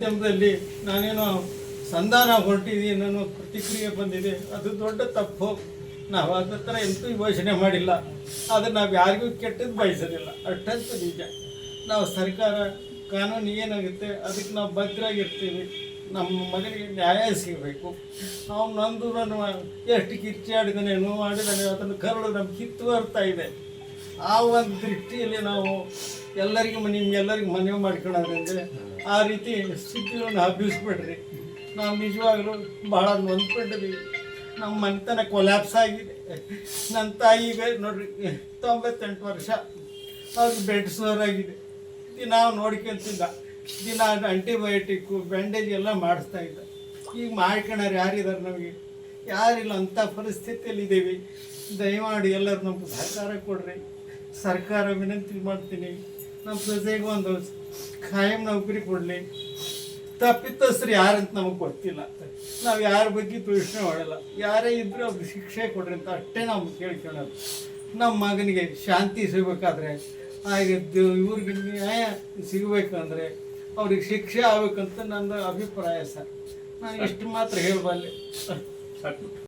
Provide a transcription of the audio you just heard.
ಮಾಧ್ಯಮದಲ್ಲಿ ನಾನೇನೋ ಸಂಧಾನ ಹೊರಟಿದ್ದೀನಿ ಅನ್ನೋ ಪ್ರತಿಕ್ರಿಯೆ ಬಂದಿದೆ, ಅದು ದೊಡ್ಡ ತಪ್ಪು. ನಾವು ಅದ್ರ ಥರ ಎಂತೂ ಯೋಚನೆ ಮಾಡಿಲ್ಲ. ಆದರೆ ನಾವು ಯಾರಿಗೂ ಕೆಟ್ಟದ್ದು ಬಯಸೋದಿಲ್ಲ. ಅಷ್ಟಂತೂ ನಿಜ. ನಾವು ಸರ್ಕಾರ ಕಾನೂನು ಏನಾಗುತ್ತೆ, ಅದಕ್ಕೆ ನಾವು ಭದ್ರಾಗಿರ್ತೀವಿ. ನಮ್ಮ ಮಗನಿಗೆ ನ್ಯಾಯ ಸಿಗಬೇಕು. ಅವ್ನು ನಂದು ಎಷ್ಟು ಕಿಚ್ಚಾಡಿದಾನೆ ನೋವು ಮಾಡಿದಾನೆ ಅದನ್ನು ಕರಳು ನಮ್ಮ ಕಿತ್ತು ಬರ್ತಾ ಇದೆ. ಆ ಒಂದು ದೃಷ್ಟಿಯಲ್ಲಿ ನಾವು ಎಲ್ಲರಿಗೂ ನಿಮ್ಗೆಲ್ಲರಿಗೂ ಮನವಿ ಮಾಡ್ಕೊಳ್ಳೋದ್ರಿಂದ ಆ ರೀತಿ ಸ್ಥಿತಿಗಳನ್ನು ಹಬ್ಬಿಸ್ಬಿಡ್ರಿ. ನಾವು ನಿಜವಾಗ್ಲೂ ಭಾಳ ನೊಂದ್ಕೊಂಡಿದ್ದೀವಿ ನಮ್ಮ ಮನೆತನ ಕೊಲ್ಯಾಪ್ಸ್ ಆಗಿದೆ. ನನ್ನ ತಾಯಿ ನೋಡ್ರಿ, ತೊಂಬತ್ತೆಂಟು ವರ್ಷ. ಅವ್ರಿಗೆ ಬೆಡ್ ಆಗಿದೆ. ದಿನ ನೋಡ್ಕೊಂತಿದ್ದ. ದಿನ ಆಂಟಿಬಯೋಟಿಕ್ಕು ಬ್ಯಾಂಡೇಜ್ ಎಲ್ಲ ಮಾಡಿಸ್ತಾ ಇದ್ದ. ಈಗ ಮಾಡ್ಕೊಳೋರು ಯಾರಿದ್ದಾರೆ ನಮಗೆ? ಯಾರಿಲ್ಲ, ಅಂಥ ಪರಿಸ್ಥಿತಿಯಲ್ಲಿ ಇದ್ದೀವಿ ದಯಮಾಡಿ ಎಲ್ಲರೂ ನಮ್ಗೆ ಸಹಕಾರ ಕೊಡ್ರಿ. ಸರ್ಕಾರ ವಿನಂತಿ ಮಾಡ್ತೀನಿ. ನಮ್ಮ ಪ್ರಜೆಗೂ ಒಂದು ಖಾಯಂ ನೌಕರಿ ಕೊಡಲಿ. ತಪ್ಪಿತಸ್ಥರು ಯಾರಂತ ನಮಗೆ ಗೊತ್ತಿಲ್ಲ. ನಾವು ಯಾರ ಬಗ್ಗೆ ಯೋಚನೆ ಮಾಡಲ್ಲ ಯಾರೇ ಇದ್ರೂ ಅವ್ರಿಗೆ ಶಿಕ್ಷೆ ಕೊಡ್ರಿ ಅಂತ ಅಷ್ಟೇ ನಾವು ಕೇಳ್ಕೊಳ್ಳೋದು ನಮ್ಮ ಮಗನಿಗೆ ಶಾಂತಿ ಸಿಗಬೇಕಾದ್ರೆ ಹಾಗೆ ದ- ಇವ್ರಿಗೆ ನ್ಯಾಯ ಸಿಗಬೇಕಂದ್ರೆ ಅವ್ರಿಗೆ ಶಿಕ್ಷೆ ಆಗ್ಬೇಕಂತ ನನ್ನ ಅಭಿಪ್ರಾಯ ಸರ್. ನಾನು ಇಷ್ಟು ಮಾತ್ರ ಹೇಳಬಲ್ಲೆ.